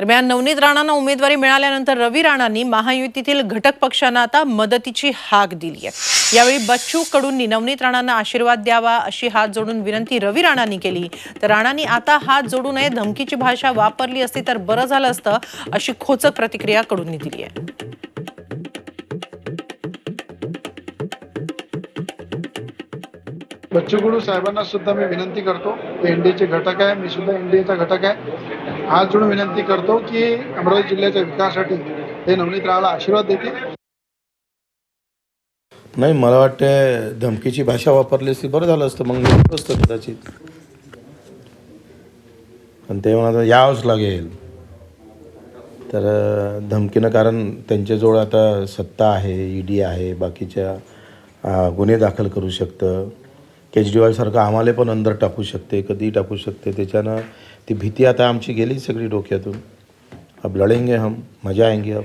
दरम्यान नवनीत राणांना उमेदवारी मिळाल्यानंतर रवी राणांनी महायुतीतील घटक पक्षांना आता मदतीची हाक दिली आहे. यावेळी बच्चू कडूंनी नवनीत राणांना आशीर्वाद द्यावा अशी हात जोडून विनंती रवी राणांनी केली. तर राणांनी आता हात जोडू नये धमकीची भाषा वापरली असती तर बरं झालं असतं अशी खोचक प्रतिक्रिया कडूंनी दिली आहे. बच्चू साहेबांना सुद्धा मी विनंती करतो ते एनडीएचे घटक आहे मी सुद्धा एनडीएचा घटक आहे. हात जोडून विनंती करतो की अमरावती जिल्ह्याच्या विकासासाठी ते नवनीत रावला आशीर्वाद देतील. नाही मला वाटते धमकीची भाषा वापरली असती बरं झालं असतं मग असतं कदाचित. पण ते म्हणा यावंच लागेल. तर धमकीनं कारण त्यांच्याजवळ आता सत्ता आहे ई डी आहे बाकीच्या गुन्हे दाखल करू शकतं. केजरीवालसारखं आम्हाला पण अंदर टाकू शकते कधीही टाकू शकते. त्याच्यानं ती भीती आता आमची गेली सगळी डोक्यातून. अब लढेंगे हम मजा आएंगे अब.